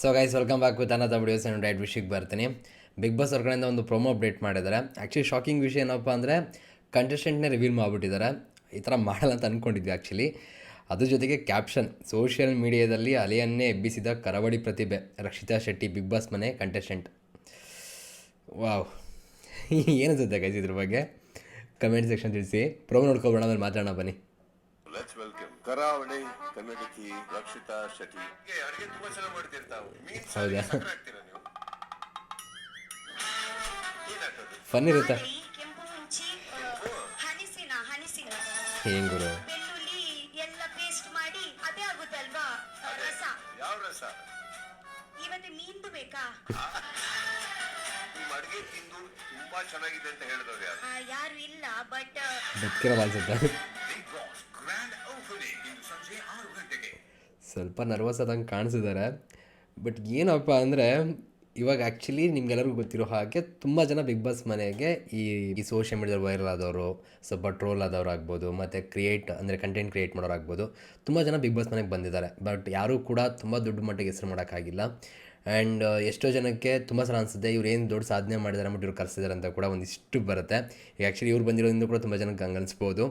So guys welcome back with another videos ನಾನು right ವಿಷಯಕ್ಕೆ ಬರ್ತೀನಿ ಬಿಗ್ ಬಾಸ್ ಅವ್ರ ಒಂದು ಪ್ರೊಮೋ ಅಪ್ಡೇಟ್ ಮಾಡಿದ್ದಾರೆ. ಆ್ಯಕ್ಚುಲಿ ಶಾಕಿಂಗ್ ವಿಷಯ ಏನಪ್ಪ ಅಂದರೆ ಕಂಟೆಸ್ಟೆಂಟ್ನೇ ರಿವೀಲ್ ಮಾಡಿಬಿಟ್ಟಿದ್ದಾರೆ. ಈ ಥರ ಮಾಡಲ್ಲ ಅಂತ ಅಂದ್ಕೊಂಡಿದ್ವಿ ಆ್ಯಕ್ಚುಲಿ ಅದ್ರ ಜೊತೆಗೆ ಕ್ಯಾಪ್ಷನ್ ಸೋಷಿಯಲ್ ಮೀಡಿಯಾದಲ್ಲಿ ಅಲೆಯನ್ನೇ ಎಬ್ಬಿಸಿದ ಕರಾವಳಿ ಪ್ರತಿಭೆ, ರಕ್ಷಿತಾ ಶೆಟ್ಟಿ ಬಿಗ್ ಬಾಸ್ ಮನೆ ಕಂಟೆಸ್ಟೆಂಟ್ ವಾವ್ ಏನಿಸುತ್ತೆ ಗೈಸ್ ಇದ್ರ ಬಗ್ಗೆ? ಕಮೆಂಟ್ ಸೆಕ್ಷನ್ ತಿಳಿಸಿ. ಪ್ರೊಮೋ ನೋಡ್ಕೊಬೋಣ, ಆಮೇಲೆ ಮಾತಾಡೋಣ, ಬನ್ನಿ. ಕರಾವಳಿ ಕನ್ನಡಕಿ ರಕ್ಷಿತಾ ಶೆಟ್ಟಿ. ಅಡುಗೆ ತುಂಬಾ ಚೆನ್ನಾಗಿ ಮಾಡ್ತಿರ್ತಾವೆ ಮೀನ್ ಹೌದಾ? ಹಾಕ್ತೀರಾ ನೀವು? ಫನ್ ಇರುತ್ತಾ? ಕೆಂಪು ಮುಂಚಿ ಹನಿಸಿನ ಹನಿಸಿನ ಹೆಂಗ್ ಗುರು? ಬೆಳ್ಳುಳ್ಳಿ ಎಲ್ಲ ಪೇಸ್ಟ್ ಮಾಡಿ ಅದೇ ಆಗುತ್ತಲ್ವಾ? ರಸ. ಯಾವ ರಸ? ಇವತ್ತು ಮೀನ್ದು ಬೇಕಾ? ನಿಮ್ಮ ಅಡುಗೆ ತಿಂದು ತುಂಬಾ ಚೆನ್ನಾಗಿದೆ ಅಂತ ಹೇಳಿದವ್ರು ಯಾರು? ಆ, ಯಾರು ಇಲ್ಲ ಬಟ್ ಬದುಕಿರೋ ಅನ್ಸುತ್ತೆ ಸ್ವಲ್ಪ ನರ್ವಸ್ ಆದಂಗೆ ಕಾಣಿಸಿದ್ದಾರೆ ಬಟ್ ಏನಪ್ಪ ಅಂದರೆ, ಇವಾಗ ಆ್ಯಕ್ಚುಲಿ ನಿಮ್ಗೆಲ್ಲರಿಗೂ ಗೊತ್ತಿರೋ ಹಾಗೆ ತುಂಬ ಜನ ಬಿಗ್ ಬಾಸ್ ಮನೆಗೆ ಈ ಈ ಸೋಷಿಯಲ್ ಮೀಡಿಯಾದಲ್ಲಿ ವೈರಲ್ ಆದವರು, ಸ್ವಲ್ಪ ಟ್ರೋಲ್ ಆದವ್ರು ಆಗ್ಬೋದು, ಮತ್ತು ಕ್ರಿಯೇಟ್ ಅಂದರೆ ಕಂಟೆಂಟ್ ಕ್ರಿಯೇಟ್ ಮಾಡೋರು ಆಗ್ಬೋದು, ತುಂಬ ಜನ ಬಿಗ್ ಬಾಸ್ ಮನೆಗೆ ಬಂದಿದ್ದಾರೆ ಬಟ್ ಯಾರೂ ಕೂಡ ತುಂಬ ದೊಡ್ಡ ಮಟ್ಟಿಗೆ ಹೆಸರು ಮಾಡೋಕ್ಕಾಗಿಲ್ಲ ಆ್ಯಂಡ್ ಎಷ್ಟೋ ಜನಕ್ಕೆ ತುಂಬ ಸಲ ಅನಿಸುತ್ತೆ ಇವ್ರು ಏನು ದೊಡ್ಡ ಸಾಧನೆ ಮಾಡಿದ್ದಾರೆ ಬಟ್ ಇವ್ರು ಕರೆಸಿದ್ದಾರೆ ಅಂತ ಕೂಡ ಒಂದಿಷ್ಟು ಬರುತ್ತೆ. ಈಗ ಆ್ಯಕ್ಚುಲಿ ಇವ್ರು ಬಂದಿರೋದ್ರಿಂದ ಕೂಡ ತುಂಬ ಜನಕ್ಕೆ ಹಂಗೆ ಅನಿಸ್ಬೋದು.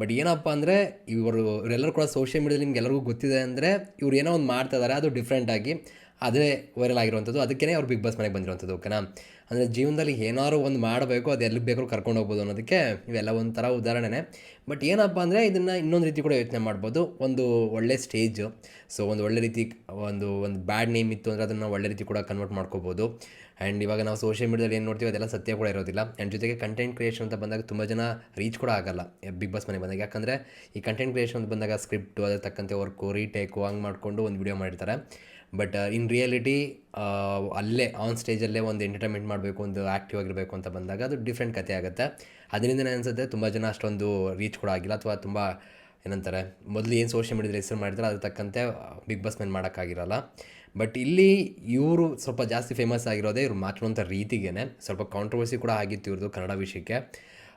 ಬಟ್ ಏನಪ್ಪ ಅಂದರೆ ಇವರು, ಇವರೆಲ್ಲರೂ ಕೂಡ ಸೋಷಿಯಲ್ ಮೀಡಿಯಾದಲ್ಲಿ ನಿಮ್ಗೆ ಎಲ್ಲರಿಗೂ ಗೊತ್ತಿದೆ ಅಂದರೆ ಇವ್ರು ಏನೋ ಒಂದು ಮಾಡ್ತಾ ಇದ್ದಾರೆ ಅದು ಡಿಫ್ರೆಂಟಾಗಿ ಅದೇ ವೈರಲ್ ಆಗಿರುವಂಥದ್ದು. ಅದಕ್ಕೇ ಅವ್ರು ಬಿಗ್ ಬಾಸ್ ಮನೆಗೆ ಬಂದಿರುವಂಥದ್ದು ಓಕೆನಾ ಅಂದರೆ ಜೀವನದಲ್ಲಿ ಏನಾದ್ರು ಒಂದು ಮಾಡಬೇಕು, ಅದು ಎಲ್ಲಿಗೆ ಬೇಕಾದ್ರೂ ಕರ್ಕೊಂಡು ಹೋಗ್ಬೋದು ಅನ್ನೋದಕ್ಕೆ ಇವೆಲ್ಲ ಒಂಥರ ಉದಾಹರಣೆನೇ. ಬಟ್ ಏನಪ್ಪ ಅಂದರೆ ಇದನ್ನು ಇನ್ನೊಂದು ರೀತಿ ಕೂಡ ಯೋಚನೆ ಮಾಡ್ಬೋದು. ಒಂದು ಒಳ್ಳೆ ಸ್ಟೇಜು ಸೊ ಒಂದು ಒಳ್ಳೆ ರೀತಿ ಒಂದು ಒಂದು ಬ್ಯಾಡ್ ನೇಮ್ ಇತ್ತು ಅಂದರೆ ಅದನ್ನು ಒಳ್ಳೆ ರೀತಿ ಕೂಡ ಕನ್ವರ್ಟ್ ಮಾಡ್ಕೋಬೋದು. ಆ್ಯಂಡ್ ಇವಾಗ ನಾವು ಸೋಷಿಯಲ್ ಮೀಡಿಯಾದಲ್ಲಿ ಏನು ನೋಡ್ತೀವಿ ಅದೆಲ್ಲ ಸತ್ಯ ಕೂಡ ಇರೋದಿಲ್ಲ. ಆ್ಯಂಡ್ ಜೊತೆಗೆ ಕಂಟೆಂಟ್ ಕ್ರಿಯೇಷನ್ ಅಂತ ಬಂದಾಗ ತುಂಬ ಜನ ರೀಚ್ ಕೂಡ ಆಗಲ್ಲ ಬಿಗ್ ಬಾಸ್ ಮನೆ ಬಂದಾಗ. ಯಾಕಂದರೆ ಈ ಕಂಟೆಂಟ್ ಕ್ರಿಯೇಷನ್ ಅಂತ ಬಂದಾಗ ಸ್ಕ್ರಿಪ್ಟು ಅದ್ರ ತಕ್ಕಂತೆ ವರ್ಕು ರೀಟೇಕು ಹಂಗೆ ಮಾಡಿಕೊಂಡು ಒಂದು ವಿಡಿಯೋ ಮಾಡಿರ್ತಾರೆ. ಬಟ್ ಇನ್ ರಿಯಾಲಿಟಿ ಅಲ್ಲೇ ಆನ್ ಸ್ಟೇಜಲ್ಲೇ ಒಂದು ಎಂಟರ್ಟೈನ್ಮೆಂಟ್ ಮಾಡಬೇಕು, ಒಂದು ಆ್ಯಕ್ಟಿವ್ ಆಗಿರಬೇಕು ಅಂತ ಬಂದಾಗ ಅದು ಡಿಫ್ರೆಂಟ್ ಕತೆ ಆಗುತ್ತೆ. ಅದರಿಂದ ನಾನು ಅನಿಸುತ್ತೆ ತುಂಬ ಜನ ಅಷ್ಟೊಂದು ರೀಚ್ ಕೂಡ ಆಗಿಲ್ಲ ಅಥವಾ ತುಂಬ ಏನಂತಾರೆ, ಮೊದಲು ಏನು ಸೋಷಿಯಲ್ ಮೀಡಿಯಾದಲ್ಲಿ ಹೆಸರು ಮಾಡಿದ್ರೆ ಅದ್ರ ತಕ್ಕಂತೆ ಬಿಗ್ ಬಾಸ್ ಮೇಲೆ ಮಾಡೋಕ್ಕಾಗಿರಲ್ಲ. ಬಟ್ ಇಲ್ಲಿ ಇವರು ಸ್ವಲ್ಪ ಜಾಸ್ತಿ ಫೇಮಸ್ ಆಗಿರೋದೇ ಇವ್ರು ಮಾತಾಡುವಂಥ ರೀತಿಗೇ ಸ್ವಲ್ಪ ಕಾಂಟ್ರವರ್ಸಿ ಕೂಡ ಆಗಿತ್ತು ಇವ್ರದ್ದು ಕನ್ನಡ ವಿಷಯಕ್ಕೆ.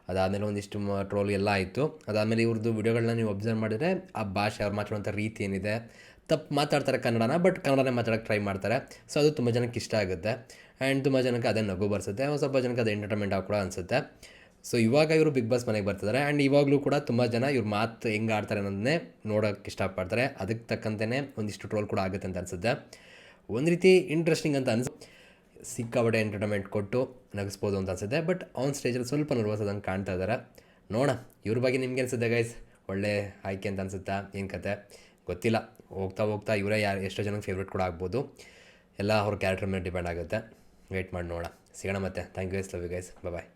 ಅದಾದಮೇಲೆ ಒಂದಿಷ್ಟು ಟ್ರೋಲ್ ಎಲ್ಲ ಆಯಿತು. ಅದಾದಮೇಲೆ ಇವ್ರದ್ದು ವಿಡಿಯೋಗಳನ್ನ ನೀವು ಅಬ್ಸರ್ವ್ ಮಾಡಿದರೆ ಆ ಭಾಷೆ ಅವ್ರು ಮಾತಾಡುವಂಥ ರೀತಿ ಏನಿದೆ. ತಪ್ಪು ಮಾತಾಡ್ತಾರೆ ಕನ್ನಡನ ಬಟ್ ಕನ್ನಡನೇ ಮಾತಾಡೋಕೆ ಟ್ರೈ ಮಾಡ್ತಾರೆ. ಸೊ ಅದು ತುಂಬ ಜನಕ್ಕೆ ಇಷ್ಟ ಆಗುತ್ತೆ. ಆ್ಯಂಡ್ ತುಂಬ ಜನಕ್ಕೆ ಅದೇ ನಗು ಬರ್ಸುತ್ತೆ. ಒಂದು ಸ್ವಲ್ಪ ಜನಕ್ಕೆ ಅದು ಎಂಟರ್ಟೈನ್ಮೆಂಟ್ ಆಗಿ ಕೂಡ ಅನಿಸುತ್ತೆ. ಸೊ ಇವಾಗ ಇವರು ಬಿಗ್ ಬಾಸ್ ಮನೆಗೆ ಬರ್ತಿದ್ದಾರೆ ಆ್ಯಂಡ್ ಇವಾಗಲೂ ಕೂಡ ತುಂಬ ಜನ ಇವ್ರ ಮಾತು ಹೆಂಗೆ ಆಡ್ತಾರೆ ಅನ್ನೋದನ್ನೇ ನೋಡೋಕ್ಕೆ ಇಷ್ಟಪಡ್ತಾರೆ. ಅದಕ್ಕೆ ತಕ್ಕಂತೆಯೇ ಒಂದಿಷ್ಟು ಟ್ರೋಲ್ ಕೂಡ ಆಗುತ್ತೆ ಅಂತ ಅನಿಸುತ್ತೆ. ಒಂದು ರೀತಿ ಇಂಟ್ರೆಸ್ಟಿಂಗ್ ಅಂತ ಅನ್ಸ್ ಸಿಕ್ಕಾಪಟ್ಟೆ ಎಂಟರ್ಟೈನ್ಮೆಂಟ್ ಕೊಟ್ಟು ನಗಿಸ್ಬೋದು ಅಂತ ಅನ್ಸುತ್ತೆ. ಬಟ್ ಆನ್ ಸ್ಟೇಜಲ್ಲಿ ಸ್ವಲ್ಪ ನರ್ವಸ್ ಅದಂಗೆ ಕಾಣ್ತಾ ಇದ್ದಾರೆ ನೋಡೋಣ, ಇವ್ರ ಬಗ್ಗೆ ನಿಮ್ಗೆ ಅನಿಸುತ್ತೆ ಗೈಸ್ ಒಳ್ಳೆ ಆಯ್ಕೆ ಅಂತ ಅನಿಸುತ್ತಾ? ಏನು ಕತೆ? ಗೊತ್ತಿಲ್ಲ. ಹೋಗ್ತಾ ಹೋಗ್ತಾ ಇವರೇ ಯಾರು ಎಷ್ಟೋ ಜನಕ್ಕೆ ಫೇವ್ರೇಟ್ ಕೂಡ ಆಗ್ಬೋದು. ಎಲ್ಲ ಅವ್ರ ಕ್ಯಾರೆಕ್ಟರ್ ಮೇಲೆ ಡಿಪೆಂಡ್ ಆಗುತ್ತೆ. ವೆಯ್ಟ್ ಮಾಡಿ ನೋಡೋಣ. ಸಿಗೋಣ ಮತ್ತೆ. Thank you guys love you guys bye